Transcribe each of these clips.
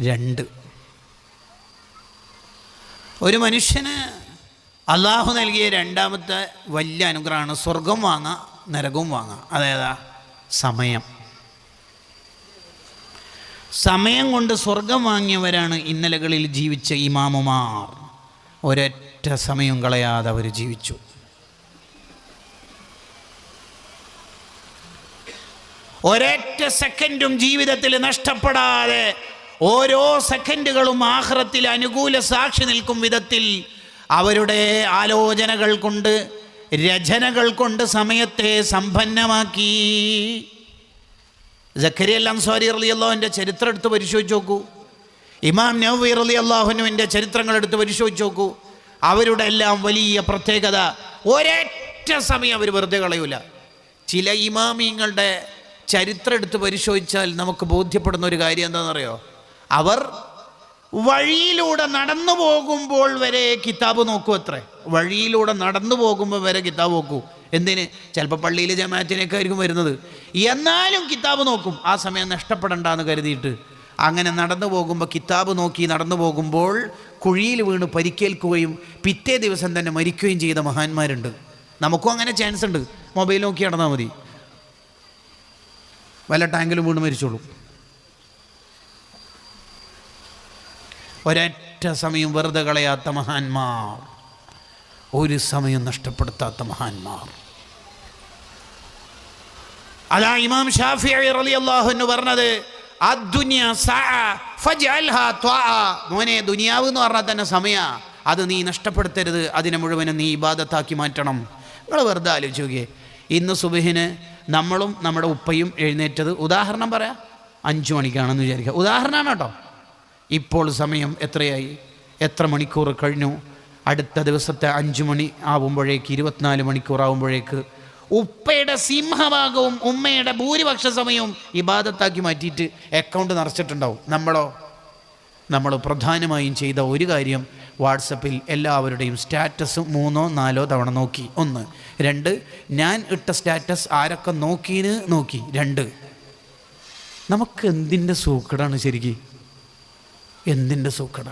രണ്ട്. ഒരു മനുഷ്യന് അള്ളാഹു നൽകിയ രണ്ടാമത്തെ വലിയ അനുഗ്രഹമാണ് സ്വർഗം വാങ്ങാം നരകവും വാങ്ങാം. അതേതാ? സമയം. സമയം കൊണ്ട് സ്വർഗം വാങ്ങിയവരാണ് ഇന്നലകളിൽ ജീവിച്ച ഇമാമുമാർ. ഒരൊറ്റ സമയം കളയാതെ അവർ ജീവിച്ചു. ഒരൊറ്റ സെക്കൻഡും ജീവിതത്തിൽ നഷ്ടപ്പെടാതെ ഓരോ സെക്കൻഡുകളും ആഹ്റത്തിൽ അനുകൂല സാക്ഷി നിൽക്കും വിധത്തിൽ അവരുടെ ആലോചനകൾ കൊണ്ട് രചനകൾ കൊണ്ട് സമയത്തെ സമ്പന്നമാക്കി. ജക്കരിയ അൻസാരി അലി അള്ളാഹുവിന്റെ ചരിത്രം എടുത്ത് പരിശോധിച്ച് നോക്കൂ. ഇമാം നവീർ അലി അള്ളാഹുനുവിന്റെ ചരിത്രങ്ങൾ എടുത്ത് പരിശോധിച്ച് നോക്കൂ. അവരുടെ എല്ലാം വലിയ പ്രത്യേകത ഒരൊറ്റ സമയം അവർ വെറുതെ കളയൂല. ചില ഇമാമിങ്ങളുടെ ചരിത്രം എടുത്ത് പരിശോധിച്ചാൽ നമുക്ക് ബോധ്യപ്പെടുന്ന ഒരു കാര്യം എന്താണെന്നറിയോ? അവർ വഴിയിലൂടെ നടന്നു പോകുമ്പോൾ വരെ കിതാബ് നോക്കൂ അത്രേ. വഴിയിലൂടെ നടന്നു പോകുമ്പോൾ വരെ കിതാബ് നോക്കൂ. എന്തിന്? ചിലപ്പോൾ പള്ളിയിൽ ജമാഅത്തിനൊക്കെ ആയിരിക്കും വരുന്നത്. എന്നാലും കിതാബ് നോക്കും. ആ സമയം നഷ്ടപ്പെടണ്ടെന്ന് കരുതിയിട്ട്. അങ്ങനെ നടന്നു പോകുമ്പോൾ കിതാബ് നോക്കി നടന്നു പോകുമ്പോൾ കുഴിയിൽ വീണ് പരിക്കേൽക്കുകയും പിറ്റേ ദിവസം തന്നെ മരിക്കുകയും ചെയ്ത മഹാന്മാരുണ്ട്. നമുക്കും അങ്ങനെ ചാൻസ് ഉണ്ട്. മൊബൈൽ നോക്കി നടന്നാൽ മതി. വല്ല ടാങ്കിലും വീണ് മരിച്ചോളൂ. ഒരൊറ്റ സമയം വെറുതെ കളയാത്ത മഹാന്മാർ. ഒരു സമയം നഷ്ടപ്പെടുത്താത്ത മഹാന്മാർ. അതാ ഇമാം ഷാഫി അലി അള്ളാഹു എന്ന് പറഞ്ഞത്. മോനെ ദുനിയാവ് എന്ന് പറഞ്ഞാൽ തന്നെ സമയ. അത് നീ നഷ്ടപ്പെടുത്തരുത് അതിനെ മുഴുവനും നീ ഇബാദത്താക്കി മാറ്റണം. നിങ്ങൾ വെറുതെ ആലോചിച്ച് നോക്കിയേ. ഇന്ന് സുബഹിന് നമ്മളും നമ്മുടെ ഉപ്പയും എഴുന്നേറ്റത് ഉദാഹരണം പറയാം. അഞ്ചു മണിക്കാണെന്ന് വിചാരിക്കുക. ഉദാഹരണമാണ് കേട്ടോ. ഇപ്പോൾ സമയം എത്രയായി? എത്ര മണിക്കൂർ കഴിഞ്ഞു? അടുത്ത ദിവസത്തെ അഞ്ച് മണി ആവുമ്പോഴേക്ക് ഇരുപത്തിനാല് മണിക്കൂർ ആവുമ്പോഴേക്ക് ഉപ്പയുടെ സിംഹഭാഗവും ഉമ്മയുടെ ഭൂരിപക്ഷ സമയവും ഇബാദത്താക്കി മാറ്റിയിട്ട് അക്കൗണ്ട് നിറച്ചിട്ടുണ്ടാവും. നമ്മളോ? നമ്മൾ പ്രധാനമായും ചെയ്ത ഒരു കാര്യം വാട്സപ്പിൽ എല്ലാവരുടെയും സ്റ്റാറ്റസ് മൂന്നോ നാലോ തവണ നോക്കി. ഒന്ന്. രണ്ട്. ഞാൻ ഇട്ട സ്റ്റാറ്റസ് ആരൊക്കെ നോക്കീന് നോക്കി. രണ്ട്. നമുക്ക് എന്തിന്റെ സൂക്കടാണ് ശരിക്കും? എന്തിന്റെ സൂക്കട?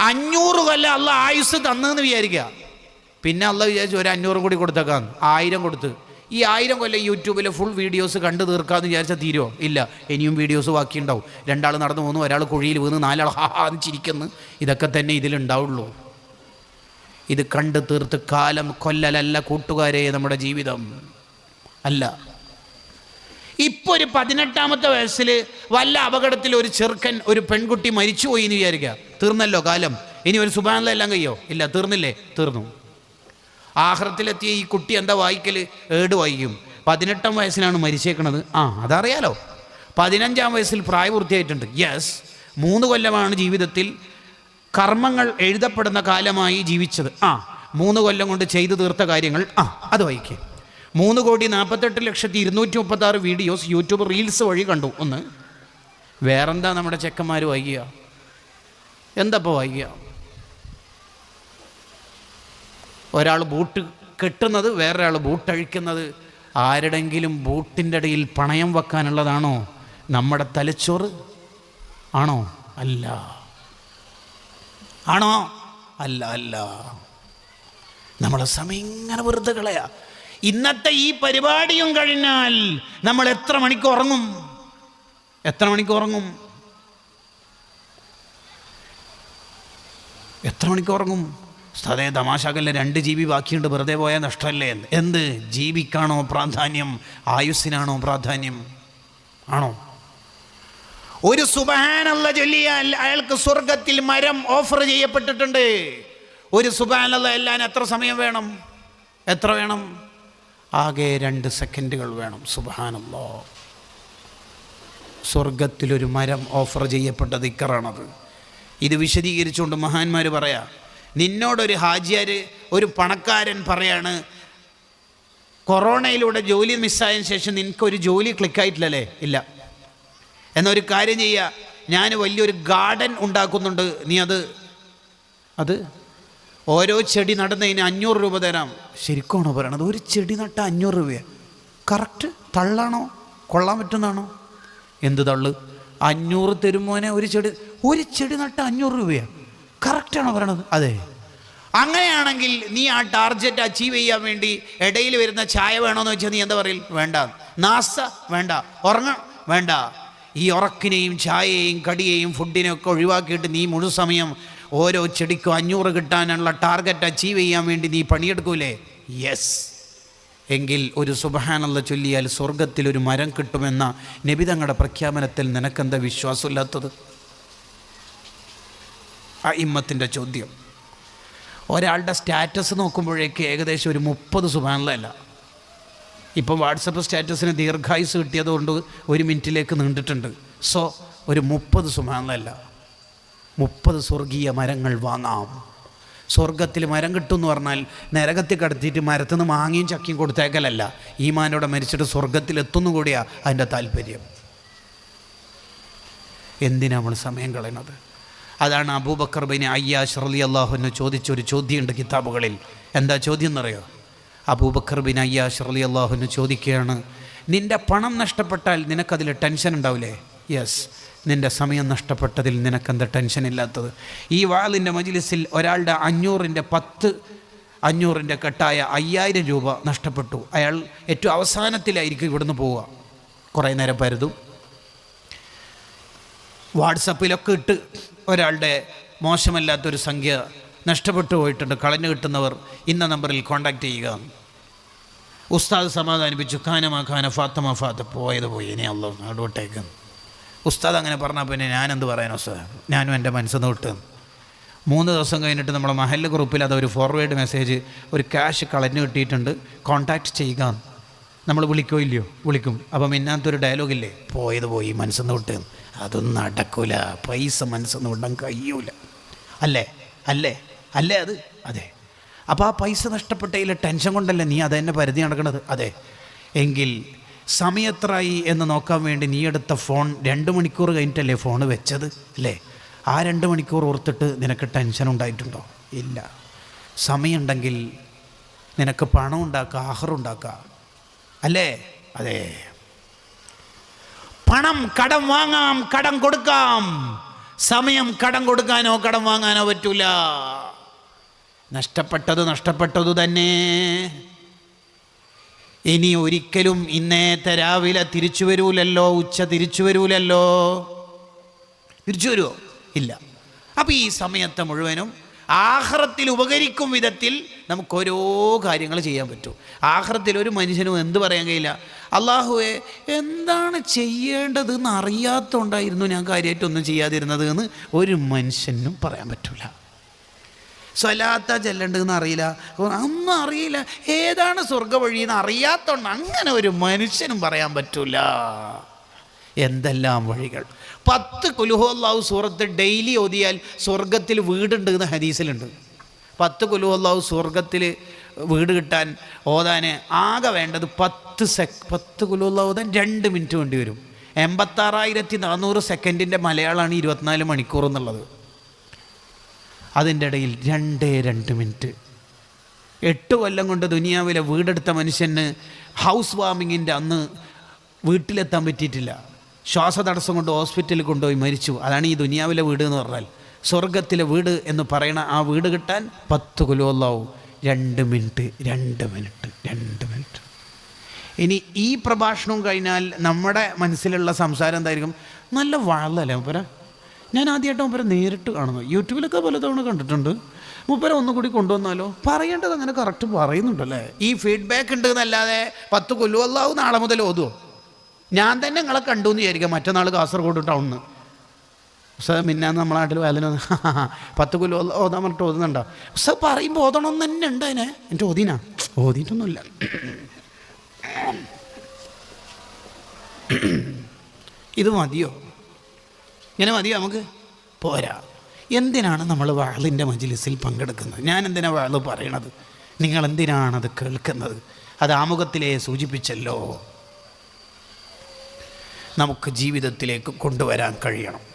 അഞ്ഞൂറ് കൊല്ലം അല്ല ആയുസ് തന്നെന്ന് വിചാരിക്കുക പിന്നെ അല്ല വിചാരിച്ചു ഒരു അഞ്ഞൂറും കൂടി കൊടുത്തേക്കാം ആയിരം കൊടുത്ത്. ഈ ആയിരം കൊല്ലം യൂട്യൂബിലെ ഫുൾ വീഡിയോസ് കണ്ടു തീർക്കാമെന്ന് വിചാരിച്ചാൽ തീരുമോ ഇല്ല. ഇനിയും വീഡിയോസ് ബാക്കിയുണ്ടാവും. രണ്ടാൾ നടന്നു പോകുന്നു ഒരാൾ കുഴിയിൽ വീണ് നാലാൾ ഹാന്ന് ചിരിക്കുന്നു. ഇതൊക്കെ തന്നെ ഇതിലുണ്ടാവുള്ളൂ. ഇത് കണ്ടു തീർത്ത് കാലം കൊല്ലലല്ല കൂട്ടുകാരെ നമ്മുടെ ജീവിതം. അല്ല. ഇപ്പൊ ഒരു പതിനെട്ടാമത്തെ വയസ്സിൽ വല്ല അപകടത്തിൽ ഒരു ചെറുക്കൻ ഒരു പെൺകുട്ടി മരിച്ചുപോയി എന്ന് വിചാരിക്കുക. തീർന്നല്ലോ കാലം. ഇനി ഒരു സുബാനുള്ള എല്ലാം കഴിയോ? ഇല്ല തീർന്നില്ലേ? തീർന്നു. ആഹ്രത്തിലെത്തിയ ഈ കുട്ടി എന്താ വായിക്കൽ ഏട് വായിക്കും. പതിനെട്ടാം വയസ്സിലാണ് മരിച്ചേക്കണത്. ആ അതറിയാലോ. പതിനഞ്ചാം വയസ്സിൽ പ്രായപൂർത്തിയായിട്ടുണ്ട്. യെസ് മൂന്ന് കൊല്ലമാണ് ജീവിതത്തിൽ കർമ്മങ്ങൾ എഴുതപ്പെടുന്ന കാലമായി ജീവിച്ചത്. ആ മൂന്ന് കൊല്ലം കൊണ്ട് ചെയ്തു തീർത്ത കാര്യങ്ങൾ. ആ അത് വായിക്കേ. മൂന്ന് കോടി നാൽപ്പത്തെട്ട് ലക്ഷത്തി ഇരുന്നൂറ്റി മുപ്പത്താറ് വീഡിയോസ് യൂട്യൂബ് റീൽസ് വഴി കണ്ടു. ഒന്ന് വേറെന്താ നമ്മുടെ ചെക്കന്മാർ വൈകിയ? എന്തപ്പോൾ വൈകിയ? ഒരാൾ ബൂട്ട് കെട്ടുന്നത് വേറൊരാൾ ബൂട്ടഴിക്കുന്നത് ആരുടെങ്കിലും ബൂട്ടിന്റെ ഇടയിൽ പണയം വെക്കാനുള്ളതാണോ? നമ്മുടെ തലച്ചോറ്? ആണോ? അല്ല. ആണോ? അല്ല അല്ല. നമ്മളെ സമയം ഇങ്ങനെ വെറുതെ കളയാ. ഇന്നത്തെ ഈ പരിപാടിയും കഴിഞ്ഞാൽ നമ്മൾ എത്ര മണിക്ക് ഉറങ്ങും? എത്ര മണിക്ക് ഉറങ്ങും? എത്ര മണിക്ക് ഉറങ്ങും? സ്ഥലേ തമാശകല്ല രണ്ട് ജി ബി ബാക്കിയുണ്ട് വെറുതെ പോയാൽ നഷ്ടമല്ലേ? എന്ത്? ജീവിക്കാണോ പ്രാധാന്യം? ആയുസ്സിനാണോ പ്രാധാന്യം? ആണോ? ഒരു സുബാനല്ല ചൊല്ലിയാൽ അയാൾക്ക് സ്വർഗത്തിൽ മരം ഓഫർ ചെയ്യപ്പെട്ടിട്ടുണ്ട്. ഒരു സുബാനല്ല എല്ലാൻ എത്ര സമയം വേണം? എത്ര വേണം? ആകെ രണ്ട് സെക്കൻഡുകൾ വേണം. സുബാനല്ലോ സ്വർഗത്തിലൊരു മരം ഓഫർ ചെയ്യപ്പെട്ട ദിക്കറാണത്. ഇത് വിശദീകരിച്ചുകൊണ്ട് മഹാന്മാർ പറയാം നിന്നോടൊരു ഹാജിയാർ ഒരു പണക്കാരൻ പറയാണ് കൊറോണയിലൂടെ ജോലി മിസ്സായതിനു ശേഷം നിനക്കൊരു ജോലി ക്ലിക്കായിട്ടില്ലല്ലേ? ഇല്ല. എന്നൊരു കാര്യം ചെയ്യുക ഞാൻ വലിയൊരു ഗാർഡൻ ഉണ്ടാക്കുന്നുണ്ട്. നീ അത് അത് ഓരോ ചെടി നടുന്നതിന് അഞ്ഞൂറ് രൂപ തരാം. ശരിക്കുമാണോ പറയണത്. ഒരു ചെടി നട്ട അഞ്ഞൂറ് രൂപയാണ് കറക്റ്റ് തള്ളാണോ? കൊള്ളാൻ പറ്റുന്നതാണോ? എന്ത് തള്ളു? അഞ്ഞൂറ് തരുമോനെ ഒരു ചെടി. ഒരു ചെടി നട്ട അഞ്ഞൂറ് രൂപയാണ് കറക്റ്റാണോ പറയണത്? അതെ. അങ്ങനെയാണെങ്കിൽ നീ ആ ടാർജറ്റ് അച്ചീവ് ചെയ്യാൻ വേണ്ടി ഇടയിൽ വരുന്ന ചായ വേണമെന്ന് വെച്ചാൽ നീ എന്താ പറയും വേണ്ട. നാസ വേണ്ട. ഉറങ്ങ? വേണ്ട. ഈ ഉറക്കിനെയും ചായയെയും കടിയെയും ഫുഡിനെയും ഒക്കെ ഒഴിവാക്കിയിട്ട് നീ മുഴുവൻ സമയം ഓരോ ചെടിക്കും അഞ്ഞൂറ് കിട്ടാനുള്ള ടാർഗറ്റ് അച്ചീവ് ചെയ്യാൻ വേണ്ടി നീ പണിയെടുക്കൂലേ? യെസ് എങ്കിൽ ഒരു സുബഹാനുള്ള ചൊല്ലിയാൽ സ്വർഗത്തിൽ ഒരു മരം കിട്ടുമെന്ന നബിതങ്ങളുടെ പ്രഖ്യാപനത്തിൽ നിനക്കെന്താ വിശ്വാസമില്ലാത്തത്? ആ ഇമ്മത്തിന്റെ ചോദ്യം. ഒരാളുടെ സ്റ്റാറ്റസ് നോക്കുമ്പോഴേക്ക് ഏകദേശം ഒരു മുപ്പത് സുബാനല്ല ഇപ്പം വാട്സപ്പ് സ്റ്റാറ്റസിന് ദീർഘായുസ് കിട്ടിയതുകൊണ്ട് ഒരു മിനിറ്റിലേക്ക് നീണ്ടിട്ടുണ്ട്. സോ ഒരു മുപ്പത് സുബാനല്ല മുപ്പത് സ്വർഗീയ മരങ്ങൾ വാങ്ങാം. സ്വർഗത്തിൽ മരം കിട്ടും എന്ന് പറഞ്ഞാൽ നരകത്തിൽ കടത്തിയിട്ട് മരത്തുനിന്ന് മാങ്ങിയും ചക്കിയും കൊടുത്തേക്കലല്ല. ഈമാനോടെ മരിച്ചിട്ട് സ്വർഗത്തിൽ എത്തുന്നു അതിന്റെ താല്പര്യം. എന്തിനാണ് നമ്മൾ സമയം കളയുന്നത്? അതാണ് അബൂബക്കർ ബിൻ അയ്യാഷ് റലി അള്ളാഹുവിനെ ചോദിച്ചൊരു ചോദ്യമുണ്ട് കിതാബുകളിൽ. എന്താ ചോദ്യം എന്നറിയോ അബൂബക്കർ ബിൻ അയ്യാഷ് റലി അള്ളാഹുവിനെ ചോദിക്കുകയാണ് നിന്റെ പണം നഷ്ടപ്പെട്ടാൽ നിനക്കതിൽ ടെൻഷൻ ഉണ്ടാവില്ലേ യെസ് നിന്റെ സമയം നഷ്ടപ്പെട്ടതിൽ നിനക്കെന്താ ടെൻഷനില്ലാത്തത്? ഈ വാളിന്റെ മജിലിസിൽ ഒരാളുടെ അഞ്ഞൂറിന്റെ പത്ത് അഞ്ഞൂറിന്റെ കെട്ടായ അയ്യായിരം രൂപ നഷ്ടപ്പെട്ടു. അയാൾ ഏറ്റവും അവസാനത്തിലായിരിക്കും ഇവിടുന്ന് പോവുക. കുറേ നേരം പരുതും. വാട്സപ്പിലൊക്കെ ഇട്ട് ഒരാളുടെ മോശമല്ലാത്തൊരു സംഖ്യ നഷ്ടപ്പെട്ടു പോയിട്ടുണ്ട്. കളഞ്ഞു കിട്ടുന്നവർ ഇന്ന നമ്പറിൽ കോണ്ടാക്ട് ചെയ്യുക. ഉസ്താദ് സമാധാനിപ്പിച്ചു. ഖാനമാ ഖാന ഫാത്തമ ഫാത്ത പോയത് പോയി. ഇനി അല്ലോ നടുവിട്ടേക്ക് ഉസ്താദ് അങ്ങനെ പറഞ്ഞാൽ പിന്നെ ഞാനെന്ത് പറയാൻ ഉസ്താദ്? ഞാനും എന്റെ മനസ്സിൽ വിട്ട്. മൂന്ന് ദിവസം കഴിഞ്ഞിട്ട് നമ്മുടെ മഹല്ല് ഗ്രൂപ്പിൽ അതൊരു ഫോർവേഡ് മെസ്സേജ് ഒരു ക്യാഷ് കളഞ്ഞു കിട്ടിയിട്ടുണ്ട്. കോൺടാക്റ്റ് ചെയ്യുക. നമ്മൾ വിളിക്കോ ഇല്ലയോ? വിളിക്കും. അപ്പം ഇന്നത്തൊരു ഡയലോഗില്ലേ പോയത് പോയി മനസ്സെന്ന് വിട്ട്. അതൊന്നും നടക്കൂല. പൈസ മനസ്സെന്ന് വിടാൻ കഴിയൂല. അല്ലേ? അല്ലേ? അല്ലേ അത്? അതെ. അപ്പോൾ ആ പൈസ നഷ്ടപ്പെട്ടതിൽ ടെൻഷൻ കൊണ്ടല്ലേ നീ അതെന്നെ പരിധി നടക്കണത്? അതെ. എങ്കിൽ സമയത്രായി എന്ന് നോക്കാൻ വേണ്ടി നീ എടുത്ത ഫോൺ രണ്ട് മണിക്കൂർ കഴിഞ്ഞിട്ടല്ലേ ഫോൺ വെച്ചത് അല്ലേ? ആ രണ്ട് മണിക്കൂർ ഓർത്തിട്ട് നിനക്ക് ടെൻഷൻ ഉണ്ടായിട്ടുണ്ടോ? ഇല്ല. സമയമുണ്ടെങ്കിൽ നിനക്ക് പണം ഉണ്ടാക്കുക ആഹാരം ഉണ്ടാക്കുക അല്ലേ? അതെ. പണം കടം വാങ്ങാം കടം കൊടുക്കാം. സമയം കടം കൊടുക്കാനോ കടം വാങ്ങാനോ പറ്റൂല. നഷ്ടപ്പെട്ടത് നഷ്ടപ്പെട്ടതു തന്നെ. ഇനി ഒരിക്കലും ഇന്നേത്തെ രാവിലെ തിരിച്ചു വരൂലല്ലോ ഉച്ച തിരിച്ചു വരൂലല്ലോ. തിരിച്ചു വരുമോ ഇല്ല. അപ്പം ഈ സമയത്തെ മുഴുവനും ആഹ്റത്തിൽ ഉപകരിക്കും വിധത്തിൽ നമുക്ക് ഓരോ കാര്യങ്ങൾ ചെയ്യാൻ പറ്റും. ആഹ്റത്തിൽ ഒരു മനുഷ്യനും എന്ത് പറയാൻ കഴിയില്ല. അള്ളാഹുവെ എന്താണ് ചെയ്യേണ്ടതെന്ന് അറിയാത്തതുകൊണ്ടായിരുന്നു ഞാൻ കാര്യമായിട്ടൊന്നും ചെയ്യാതിരുന്നത് എന്ന് ഒരു മനുഷ്യനും പറയാൻ പറ്റില്ല സ്വലാത്ത ചെല്ലണ്ടെന്ന് അറിയില്ല. ഒന്നും അറിയില്ല. ഏതാണ് സ്വർഗ എന്ന് അറിയാത്തോണ്ട് അങ്ങനെ ഒരു മനുഷ്യനും പറയാൻ പറ്റൂല. എന്തെല്ലാം വഴികൾ. പത്ത് കുലുഹോല്ലാവ് സൂറത്ത് ഡെയിലി ഓതിയാൽ സ്വർഗത്തിൽ വീടുണ്ട് എന്ന് ഹദീസിലുണ്ട്. പത്ത് കുലുഹോല്ലാവ് സ്വർഗത്തിൽ വീട് കിട്ടാൻ ഓതാൻ ആകെ വേണ്ടത് പത്ത് സെക് പത്ത് കുലുഹോല്ലാവ് ഓതാൻ രണ്ട് മിനിറ്റ് വേണ്ടി വരും. എൺപത്താറായിരത്തി നാനൂറ് സെക്കൻഡിന്റെ മലയാളമാണ് ഇരുപത്തിനാല് മണിക്കൂർ എന്നുള്ളത്. അതിന്റെ ഇടയിൽ രണ്ടേ രണ്ട് മിനിറ്റ്. എട്ട് കൊല്ലം കൊണ്ട് ദുനിയാവിലെ വീടെടുത്ത മനുഷ്യന് ഹൗസ് വാമിങ്ങിന്റെ അന്ന് വീട്ടിലെത്താൻ പറ്റിയിട്ടില്ല. ശ്വാസതടസ്സം കൊണ്ട് ഹോസ്പിറ്റലിൽ കൊണ്ടുപോയി മരിച്ചു. അതാണ് ഈ ദുനിയാവിലെ വീട് എന്ന് പറഞ്ഞാൽ. സ്വർഗത്തിലെ വീട് എന്ന് പറയണ ആ വീട് കിട്ടാൻ പത്ത് കൊല്ലമല്ലാവും രണ്ട് മിനിറ്റ് രണ്ട് മിനിറ്റ് രണ്ട് മിനിറ്റ്. ഇനി ഈ പ്രഭാഷണവും കഴിഞ്ഞാൽ നമ്മുടെ മനസ്സിലുള്ള സംസാരം എന്തായിരിക്കും? നല്ല വാളല്ലേ മുപ്പര? ഞാൻ ആദ്യമായിട്ട് മുപ്പര നേരിട്ട് കാണുന്നു. യൂട്യൂബിലൊക്കെ പലതവണ കണ്ടിട്ടുണ്ട്. മുപ്പര ഒന്നുകൂടി കൊണ്ടുവന്നാലോ? പറയേണ്ടത് അങ്ങനെ കറക്റ്റ് പറയുന്നുണ്ടല്ലേ? ഈ ഫീഡ്ബാക്ക് ഉണ്ട് എന്നല്ലാതെ പത്ത് കൊല്ലുവല്ലാവും നാളെ മുതൽ ഓതുമോ ഞാൻ തന്നെ നിങ്ങളെ കണ്ടു എന്ന് വിചാരിക്കാം. മറ്റന്നാൾ കാസർഗോഡ് ടൗണിൽ സാർ മിന്നാന്ന് നമ്മളെ നാട്ടിൽ വന്ന് പത്ത് കൊല്ലം ഓതാൻ പറഞ്ഞിട്ട് ഓതുന്നുണ്ടോ? സാർ പറയുമ്പോൾ ഓതണം തന്നെ ഉണ്ട് അതിനെ. എന്റെ ഓതീനാ? ഓതിയിട്ടൊന്നുമില്ല ഇത് മതിയോ? ഇങ്ങനെ മതി നമുക്ക്? പോരാ. എന്തിനാണ് നമ്മൾ വാളിന്റെ മജിലിസിൽ പങ്കെടുക്കുന്നത്? ഞാൻ എന്തിനാണ് വാൾ പറയണത്? നിങ്ങൾ എന്തിനാണത് കേൾക്കുന്നത്? അത് ആമുഖത്തിലേ സൂചിപ്പിച്ചല്ലോ. നമുക്ക് ജീവിതത്തിലേക്ക് കൊണ്ടുവരാൻ കഴിയണം.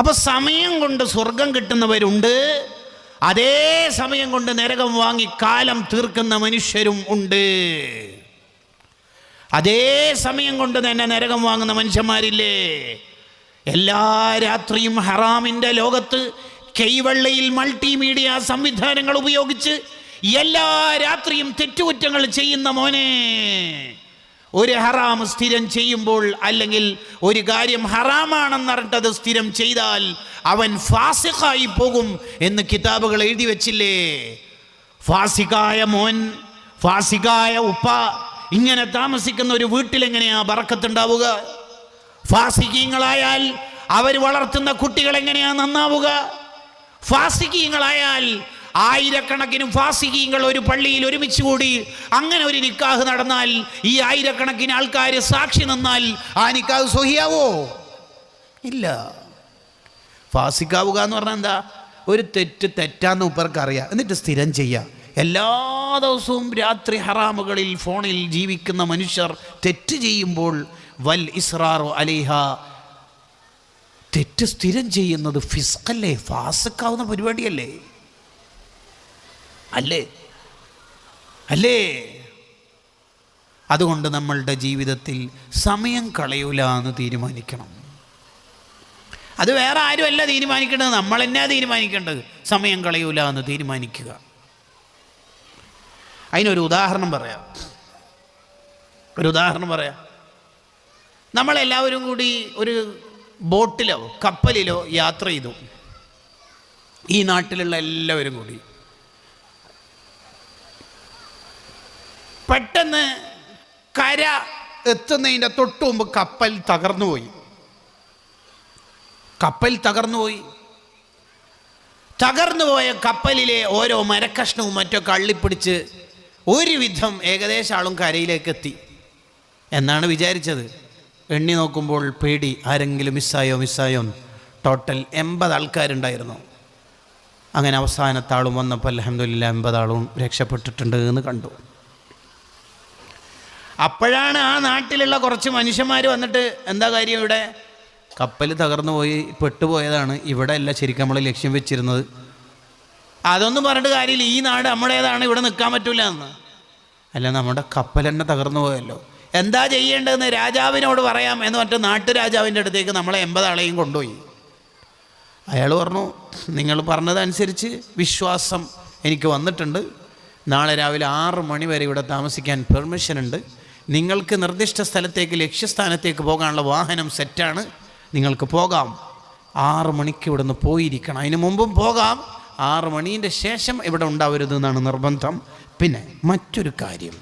അപ്പൊ സമയം കൊണ്ട് സ്വർഗം കിട്ടുന്നവരുണ്ട്. അതേ സമയം കൊണ്ട് നരകം വാങ്ങി കാലം തീർക്കുന്ന മനുഷ്യരും ഉണ്ട്. അതേ സമയം കൊണ്ട് തന്നെ നരകം വാങ്ങുന്ന മനുഷ്യന്മാരില്ലേ? എല്ലാ രാത്രിയും ഹറാമിന്റെ ലോകത്ത് കൈവെള്ളയിൽ മൾട്ടിമീഡിയ സംവിധാനങ്ങൾ ഉപയോഗിച്ച് എല്ലാ രാത്രിയും തെറ്റുകുറ്റങ്ങൾ ചെയ്യുന്ന മോനെ. ഒരു ഹറാം സ്ഥിരം ചെയ്യുമ്പോൾ അല്ലെങ്കിൽ ഒരു കാര്യം ഹറാമാണെന്നറിഞ്ഞത് സ്ഥിരം ചെയ്താൽ അവൻ ഫാസിഖായി പോകും എന്ന് കിതാബുകൾ എഴുതി വച്ചില്ലേ? ഫാസിഖായ മോൻ ഫാസിഖായ ഉപ്പ ഇങ്ങനെ താമസിക്കുന്ന ഒരു വീട്ടിലെങ്ങനെയാ ബറക്കത്തുണ്ടാവുക ഫാസിക്കീങ്ങളായാൽ അവർ വളർത്തുന്ന കുട്ടികൾ എങ്ങനെയാ നന്നാവുക? ഫാസിക്കീങ്ങളായാൽ ആയിരക്കണക്കിന് ഫാസികീങ്ങൾ ഒരു പള്ളിയിൽ ഒരുമിച്ച് കൂടി അങ്ങനെ ഒരു നിക്കാഹ് നടന്നാൽ ഈ ആയിരക്കണക്കിന് ആൾക്കാർ സാക്ഷി നിന്നാൽ ആ നിക്കാഹ് സ്വഹിയാവോ ഇല്ല. ഫാസിക്കാവുക എന്ന് പറഞ്ഞാൽ എന്താ? ഒരു തെറ്റ് തെറ്റാന്ന് ഉപ്പർക്ക് അറിയാം എന്നിട്ട് സ്ഥിരം ചെയ്യുക എല്ലാ ദിവസവും രാത്രി ഹറാമുകളിൽ ഫോണിൽ ജീവിക്കുന്ന മനുഷ്യർ തെറ്റ് ചെയ്യുമ്പോൾ വൽ ഇസ്രാറോ അലിഹ. തെറ്റ് സ്ഥിരം ചെയ്യുന്നത് ഫിസ്കല്ലേ ഫാസിക്കാവുന്ന പരിപാടിയല്ലേ? അല്ലേ? അല്ലേ? അതുകൊണ്ട് നമ്മളുടെ ജീവിതത്തിൽ സമയം കളയൂല എന്ന് തീരുമാനിക്കണം. അത് വേറെ ആരുമല്ല തീരുമാനിക്കേണ്ടത്. നമ്മൾ എന്നാ തീരുമാനിക്കേണ്ടത്? സമയം കളയൂല എന്ന് തീരുമാനിക്കുക. അതിനൊരു ഉദാഹരണം പറയാം. ഒരു ഉദാഹരണം പറയാം. നമ്മളെല്ലാവരും കൂടി ഒരു ബോട്ടിലോ കപ്പലിലോ യാത്ര ചെയ്തു. ഈ നാട്ടിലുള്ള എല്ലാവരും കൂടി. പെട്ടെന്ന് കര എത്തുന്നതിന്റെ തൊട്ടു മുമ്പ് കപ്പൽ തകർന്നുപോയി കപ്പൽ തകർന്നുപോയി തകർന്നുപോയ കപ്പലിലെ ഓരോ മരക്കഷ്ണവും മറ്റോ കള്ളിപ്പിടിച്ച് ഒരുവിധം ഏകദേശം ആളും കരയിലേക്ക് എത്തി. എന്നാണ് വിചാരിച്ചത്. എണ്ണി നോക്കുമ്പോൾ പേടി ആരെങ്കിലും മിസ്സായോ മിസ്സായോ. ടോട്ടൽ എൺപത് ആൾക്കാരുണ്ടായിരുന്നു. അങ്ങനെ അവസാനത്താളും വന്നപ്പോൾ അലഹമില്ല എൺപതാളും രക്ഷപ്പെട്ടിട്ടുണ്ട് എന്ന് കണ്ടു. അപ്പോഴാണ് ആ നാട്ടിലുള്ള കുറച്ച് മനുഷ്യന്മാർ വന്നിട്ട് എന്താ കാര്യം ഇവിടെ? കപ്പൽ തകർന്നു പോയി പെട്ടുപോയതാണ്. ഇവിടെ അല്ല ശരിക്കും നമ്മൾ ലക്ഷ്യം വെച്ചിരുന്നത്. അതൊന്നും പറഞ്ഞിട്ട് കാര്യമില്ല. ഈ നാട് നമ്മുടേതാണ് ഇവിടെ നിൽക്കാൻ പറ്റൂല എന്ന്. അല്ല നമ്മുടെ കപ്പൽ തന്നെ തകർന്നു പോയല്ലോ. എന്താ ചെയ്യേണ്ടതെന്ന് രാജാവിനോട് പറയാം എന്ന് പറഞ്ഞിട്ട് നാട്ടുരാജാവിന്റെ അടുത്തേക്ക് നമ്മളെ എൺപത് ആളെയും കൊണ്ടുപോയി. അയാൾ പറഞ്ഞു നിങ്ങൾ പറഞ്ഞതനുസരിച്ച് വിശ്വാസം എനിക്ക് വന്നിട്ടുണ്ട്. നാളെ രാവിലെ ആറ് മണി വരെ ഇവിടെ താമസിക്കാൻ പെർമിഷൻ ഉണ്ട് നിങ്ങൾക്ക് നിർദ്ദിഷ്ട സ്ഥലത്തേക്ക് ലക്ഷ്യസ്ഥാനത്തേക്ക് പോകാനുള്ള വാഹനം സെറ്റാണ്. നിങ്ങൾക്ക് പോകാം. ആറ് മണിക്ക് ഇവിടെ നിന്ന് പോയിരിക്കണം. അതിന് മുമ്പും പോകാം. ആറ് മണീന്റെ ശേഷം ഇവിടെ ഉണ്ടാവരുത് എന്നാണ് നിർബന്ധം. പിന്നെ മറ്റൊരു കാര്യം.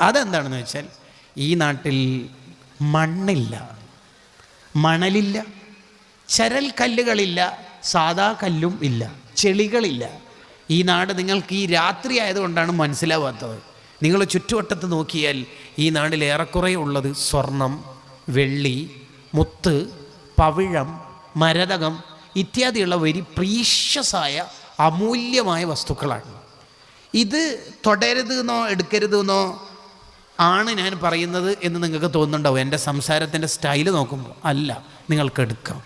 അതെന്താണെന്ന് വെച്ചാൽ ഈ നാട്ടിൽ മണ്ണില്ല. മണലില്ല. ചരൽ കല്ലുകളില്ല. സാദാ കല്ലും ഇല്ല. ചെളികളില്ല. ഈ നാട് നിങ്ങൾക്ക് ഈ രാത്രി ആയതുകൊണ്ടാണ് മനസ്സിലാവാത്തത്. നിങ്ങൾ ചുറ്റുവട്ടത്ത് നോക്കിയാൽ ഈ നാട്ടിൽ ഏറെക്കുറെ ഉള്ളത് സ്വർണം വെള്ളി മുത്ത് പവിഴം മരതകം ഇത്യാദിയുള്ള വരി പ്രീഷ്യസായ അമൂല്യമായ വസ്തുക്കളാണ്. ഇത് തുടരുത് എന്നോ എടുക്കരുത് എന്നോ ആണ് ഞാൻ പറയുന്നത് എന്ന് നിങ്ങൾക്ക് തോന്നുന്നുണ്ടാവും. എന്റെ സംസാരത്തിന്റെ സ്റ്റൈൽ നോക്കുമ്പോൾ അല്ല നിങ്ങൾക്ക് എടുക്കാം.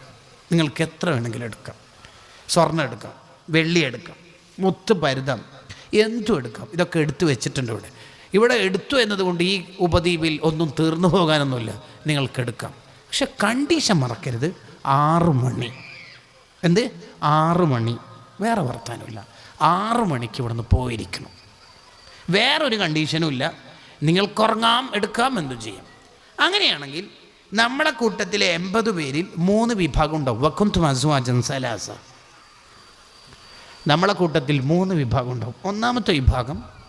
നിങ്ങൾക്ക് എത്ര വേണമെങ്കിലും എടുക്കാം. സ്വർണം എടുക്കാം വെള്ളി എടുക്കാം മുത്ത് പരുതം എന്തും എടുക്കാം. ഇതൊക്കെ എടുത്തു വെച്ചിട്ടുണ്ട് ഇവിടെ. ഇവിടെ എടുത്തു എന്നതുകൊണ്ട് ഈ ഉപദ്വീപിൽ ഒന്നും തീർന്നു പോകാനൊന്നുമില്ല. നിങ്ങൾക്കെടുക്കാം. പക്ഷെ കണ്ടീഷൻ മറക്കരുത്. ആറു മണി. എന്ത്? ആറു മണി. വേറെ വർത്താനമില്ല. ആറു മണിക്ക് ഇവിടെ നിന്ന് പോയിരിക്കണം. വേറൊരു കണ്ടീഷനും ഇല്ല. നിങ്ങൾക്കുറങ്ങാം എടുക്കാം എന്തും ചെയ്യാം. അങ്ങനെയാണെങ്കിൽ നമ്മുടെ കൂട്ടത്തിലെ എൺപത് പേരിൽ മൂന്ന് വിഭാഗം ഉണ്ടാവും വക്കുന്തു മസുവാജൻ സലാസ. നമ്മളെ കൂട്ടത്തിൽ മൂന്ന് വിഭാഗം ഉണ്ടാവും ഒന്നാമത്തെ വിഭാഗം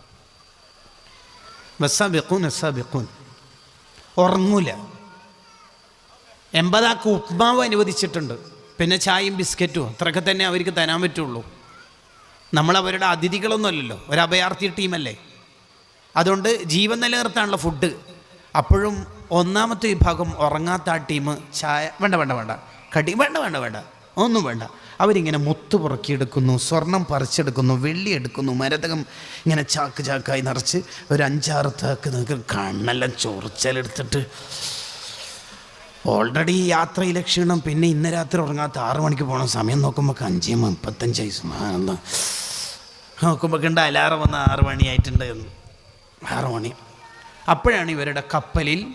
വസാബിഖൂൻ വസാബിക്കൂൻ ഉറങ്ങൂല. എൺപതാക്ക് ഉപ്മാവ് അനുവദിച്ചിട്ടുണ്ട്. പിന്നെ ചായയും ബിസ്ക്കറ്റും അത്രയൊക്കെ തന്നെ അവർക്ക് തരാൻ പറ്റുള്ളൂ. നമ്മൾ അവരുടെ അതിഥികളൊന്നുമല്ലല്ലോ ഒരു അഭയാർത്ഥി ടീമല്ലേ. അതുകൊണ്ട് ജീവൻ നിലനിർത്താനുള്ള ഫുഡ്. അപ്പോഴും ഒന്നാമത്തെ വിഭാഗം ഉറങ്ങാത്ത ആ ടീം ചായ വേണ്ട വേണ്ട വേണ്ട. കടി വേണ്ട വേണ്ട വേണ്ട. ഒന്നും വേണ്ട. അവരിങ്ങനെ മുത്ത് പുറക്കിയെടുക്കുന്നു സ്വർണം പറിച്ചെടുക്കുന്നു വെള്ളി എടുക്കുന്നു മരതകം ഇങ്ങനെ ചാക്ക് ചാക്കായി നിറച്ച് ഒരു അഞ്ചാറ് താക്ക് നിങ്ങൾക്ക് കണ്ണെല്ലാം ചൊറിച്ചലെടുത്തിട്ട് ഓൾറെഡി യാത്രയിലെ ക്ഷീണം പിന്നെ ഇന്ന് രാത്രി ഉറങ്ങാത്ത ആറ് മണിക്ക് പോകണം സമയം നോക്കുമ്പോൾ അഞ്ച് മുപ്പത്തഞ്ചായി. വയസ്സ് നോക്കുമ്പോൾ കണ്ട അലാറം വന്ന് ആറ് മണിയായിട്ടുണ്ട് എന്ന്. ആറ് മണി. അപ്പോഴാണ് ഇവരുടെ കപ്പലിൽ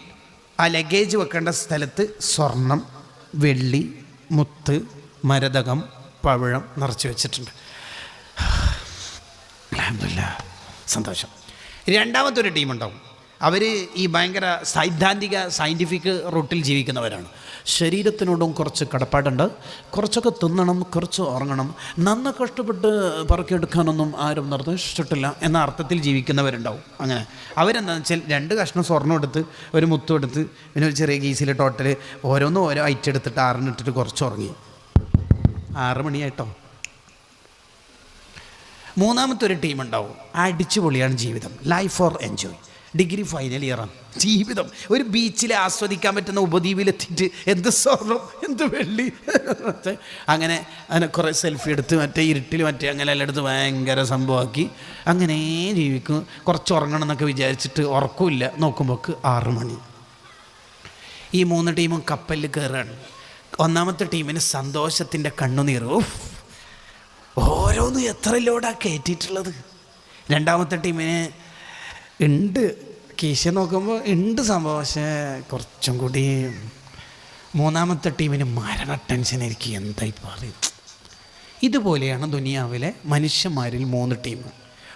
ആ ലഗേജ് വെക്കേണ്ട സ്ഥലത്ത് സ്വർണം വെള്ളി മുത്ത് മരതകം പവിഴം നിറച്ച് വെച്ചിട്ടുണ്ട്. അൽഹംദുലില്ലാ. സന്തോഷം. രണ്ടാമത്തെ ഒരു ടീമുണ്ടാവും. അവർ ഈ ഭയങ്കര സൈദ്ധാന്തിക സയന്റിഫിക് റൂട്ടിൽ ജീവിക്കുന്നവരാണ്. ശരീരത്തിനോടും കുറച്ച് കടപ്പാടുണ്ട്. കുറച്ചൊക്കെ തിന്നണം കുറച്ച് ഉറങ്ങണം. നന്ന കഷ്ടപ്പെട്ട് പറക്കിയെടുക്കാനൊന്നും ആരും നിർദ്ദേശിച്ചിട്ടില്ല എന്ന അർത്ഥത്തിൽ ജീവിക്കുന്നവരുണ്ടാവും. അങ്ങനെ. അവരെന്താണെന്ന് വെച്ചാൽ രണ്ട് കഷ്ണം സ്വർണം എടുത്ത് ഒരു മുത്തു എടുത്ത് പിന്നെ ഒരു ചെറിയ ഗീസിലെ ടോട്ടൽ ഓരോന്നും ഓരോ ഐറ്റം എടുത്തിട്ട് ആറിനിട്ടിട്ട് കുറച്ച് ഉറങ്ങി. ആറ് മണിയായിട്ടോ മൂന്നാമത്തെ ഒരു ടീം ഉണ്ടാവും അടിച്ചുപൊളിയാണ് ജീവിതം. Life for enjoy degree final ഇയറാണ് ജീവിതം. ഒരു ബീച്ചിൽ ആസ്വദിക്കാൻ പറ്റുന്ന ഉപദ്വീപിലെത്തിയിട്ട് എന്ത് സ്വർണം എന്ത് വെള്ളി. അങ്ങനെ അങ്ങനെ കുറേ സെൽഫി എടുത്ത് മറ്റേ ഇരുട്ടിൽ മറ്റേ അങ്ങനെ എല്ലാം എടുത്ത് ഭയങ്കര സംഭവമാക്കി. അങ്ങനെ ജീവിക്കും. കുറച്ച് ഉറങ്ങണം എന്നൊക്കെ വിചാരിച്ചിട്ട് ഉറക്കമില്ല നോക്കുമ്പോൾക്ക് ആറ് മണി ഈ മൂന്ന് ടീമും കപ്പലിൽ കയറുകയാണ് ഒന്നാമത്തെ ടീമിന് സന്തോഷത്തിന്റെ കണ്ണുനീർ. ഓരോന്ന് എത്ര ലോഡാണ് കയറ്റിയിട്ടുള്ളത് രണ്ടാമത്തെ ടീമിന് ഉണ്ട് കീശ നോക്കുമ്പോൾ ഉണ്ട് സംഭവം പക്ഷേ കുറച്ചും കൂടി മൂന്നാമത്തെ ടീമിന് മരണ ടെൻഷൻ എനിക്ക് എന്തായി പറയും ഇതുപോലെയാണ് ദുനിയാവിലെ മനുഷ്യന്മാരിൽ മൂന്ന് ടീം.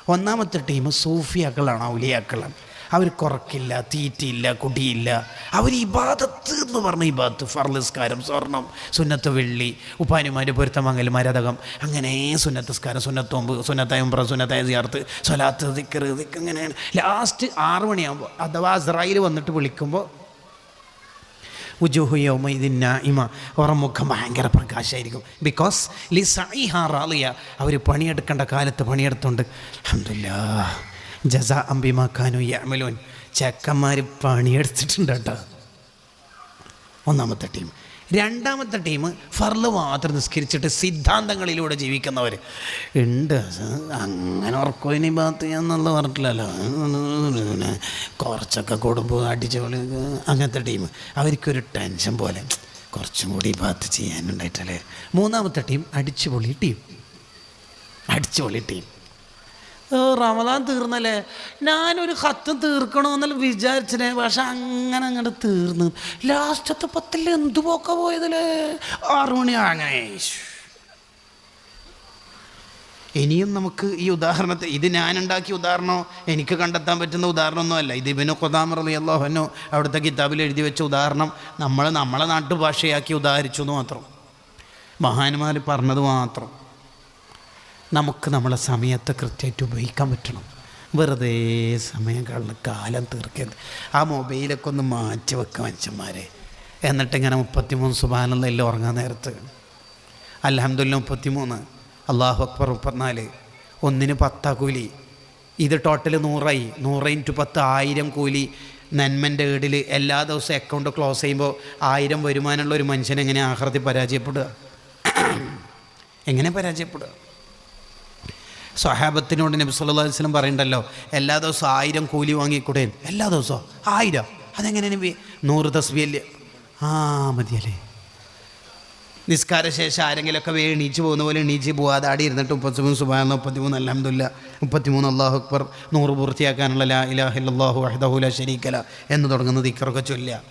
ഒന്നാമത്തെ ടീം സൂഫിയാക്കളാണ് ഔലിയാക്കളാണ്. അവർ കുറക്കില്ല തീറ്റയില്ല കുടിയില്ല. അവർ ഇബാദത്ത് എന്ന് പറഞ്ഞ ഇബാദത്ത് ഫർലിസ്കാരം സ്വർണം സുന്നത്ത് വെള്ളി ഉപ്പാനുമാര് പൊരുത്തമംഗൽ മരതകം അങ്ങനെ സുന്നത്തസ്കാരം സുന്നത്തോമ്പ് സുന്നത്തായ ഉംറ സുന്നത്തായ സിയാർത്ത് സ്വലാത്ത് ദിക്കർ ദിക്ക് അങ്ങനെയാണ് ലാസ്റ്റ് ആറ് മണിയാകുമ്പോൾ അഥവാ അസ്രായിൽ വന്നിട്ട് വിളിക്കുമ്പോൾ ഉജുഹു യൗമൈദിൻ ഇമ അവരുടെ മുഖം ഭയങ്കര പ്രകാശമായിരിക്കും ബിക്കോസ് ലി റാളിയ അവർ പണിയെടുക്കേണ്ട കാലത്ത് പണിയെടുത്തുണ്ട് അഹമ്മദില്ലാ ജസ അംബിമാക്കാനു യാമിലോൻ ചെക്കന്മാർ പണിയെടുത്തിട്ടുണ്ട് കേട്ടോ ഒന്നാമത്തെ ടീം. രണ്ടാമത്തെ ടീം ഫർൾ മാത്രം നിസ്കരിച്ചിട്ട് സിദ്ധാന്തങ്ങളിലൂടെ ജീവിക്കുന്നവർ ഉണ്ട്. അങ്ങനെ ഉറക്കോയിനി ഭാഗത്ത് ഞാൻ നല്ല പറഞ്ഞിട്ടില്ലല്ലോ. കുറച്ചൊക്കെ കൊടുമ്പോൾ അടിച്ചോളി അങ്ങനത്തെ ടീം. അവർക്കൊരു ടെൻഷൻ പോലെ. കുറച്ചും കൂടി ഭാഗത്ത് ചെയ്യാനുണ്ടായിട്ടല്ലേ? മൂന്നാമത്തെ ടീം അടിച്ചുപൊളി ടീം. അടിച്ചുപൊളി ടീം. റമദാൻ തീർന്നല്ലേ? ഞാനൊരു കത്ത് തീർക്കണമെന്നല്ല വിചാരിച്ചേ പക്ഷെ അങ്ങനെ അങ്ങോട്ട് തീർന്നു. ലാസ്റ്റത്തെ പത്തിൽ എന്തു പോക്ക പോയതല്ലേ ആറു മണി അങ്ങനെ ഇനിയും നമുക്ക് ഈ ഉദാഹരണത്തെ ഇത് ഞാനുണ്ടാക്കിയ ഉദാഹരണമോ? എനിക്ക് കണ്ടെത്താൻ പറ്റുന്ന ഉദാഹരണമൊന്നുമല്ല. ഇത് ഇബിനു കൊതാമർ അലി അള്ളാഹനോ അവിടുത്തെ കിതാബിൽ എഴുതി വെച്ച ഉദാഹരണം. നമ്മൾ നമ്മളെ നാട്ടുഭാഷയാക്കി ഉദാഹരിച്ചു എന്ന് മാത്രം. മഹാന്മാർ പറഞ്ഞത് മാത്രം. നമുക്ക് നമ്മളെ സമയത്തെ കൃത്യമായിട്ട് ഉപയോഗിക്കാൻ പറ്റണം. വെറുതെ സമയം കളഞ്ഞ് കാലം തീർക്കരുത്. ആ മൊബൈലൊക്കെ ഒന്ന് മാറ്റി വെക്കുക മനുഷ്യന്മാരെ. എന്നിട്ടിങ്ങനെ മുപ്പത്തിമൂന്ന് സുബാനെല്ലാം ഉറങ്ങാൻ നേരത്ത്. അലഹമ്മദില്ല മുപ്പത്തിമൂന്ന്. അള്ളാഹു അക്ബർ മുപ്പത്തിനാല്. ഒന്നിന് പത്താ കൂലി. ഇത് ടോട്ടൽ നൂറായി. നൂറ് ഇന്റു പത്ത് ആയിരം കൂലി. നന്മന്റെ ഏടിൽ എല്ലാ ദിവസവും അക്കൗണ്ട് ക്ലോസ് ചെയ്യുമ്പോൾ ആയിരം വരുമാനമുള്ള ഒരു മനുഷ്യൻ എങ്ങനെ ആഹ്റത്തിൽ പരാജയപ്പെടുക? എങ്ങനെ പരാജയപ്പെടുക? സ്വഹാബത്തിനോട് നബി അലൈഹി വസല്ലം പറയണ്ടല്ലോ എല്ലാ ദിവസവും ആയിരം കൂലി വാങ്ങിക്കൂടെ? എല്ലാ ദിവസവും. ആയിരം. അതെങ്ങനെ നബി? നൂറ് തസ്ബിയല്ലേ ആ മതിയല്ലേ. നിസ്കാരശേഷം ആരെങ്കിലുമൊക്കെ വേ എണീച്ച് പോകുന്ന പോലെ എണീച്ച് പോവാതെ ആടി ഇരുന്നിട്ട് മുപ്പത്തിമൂന്ന് സുബാന മുപ്പത്തിമൂന്ന് അലഹമുല്ല മുപ്പത്തിമൂന്ന് അള്ളാഹു അക്ബർ. നൂറ് പൂർത്തിയാക്കാനുള്ള ലാ ഇലാഹില്ലാഹു അഹദഹുല ഷരീക്കല എന്ന് തുടങ്ങുന്ന ദിക്കറൊക്കെ ചൊല്ലുക.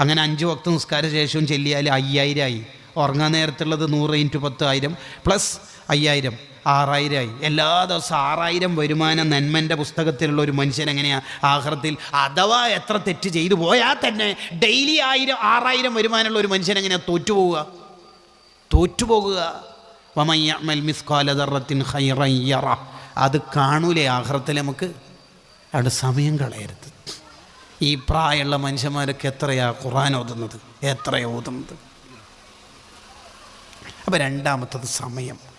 അങ്ങനെ അഞ്ച് വക്ത നിസ്കാര ശേഷവും ചെല്ലിയാൽ അയ്യായിരമായി ഉറങ്ങാൻ നേരത്തുള്ളത് നൂറ് ഇന്റു പത്തായിരം പ്ലസ് അയ്യായിരം. ആറായിരമായി എല്ലാ ദിവസവും ആറായിരം വരുമാനം നന്മന്റെ പുസ്തകത്തിലുള്ള ഒരു മനുഷ്യൻ എങ്ങനെയാണ് ആഹ്റത്തിൽ അഥവാ എത്ര തെറ്റ് ചെയ്തു പോയാൽ തന്നെ ഡെയിലി ആയിരം ആറായിരം വരുമാനമുള്ള ഒരു മനുഷ്യൻ എങ്ങനെയാണ് തോറ്റുപോവുക. തോറ്റുപോകുക. അത് കാണൂലേ ആഹ്റത്തിൽ നമുക്ക്? അവിടെ സമയം കളയരുത്. ഈ പ്രായമുള്ള മനുഷ്യന്മാരൊക്കെ എത്രയാ ഖുറാൻ ഓതുന്നത്? എത്രയാ ഓതുന്നത്? അപ്പോൾ രണ്ടാമത്തത് സമയം.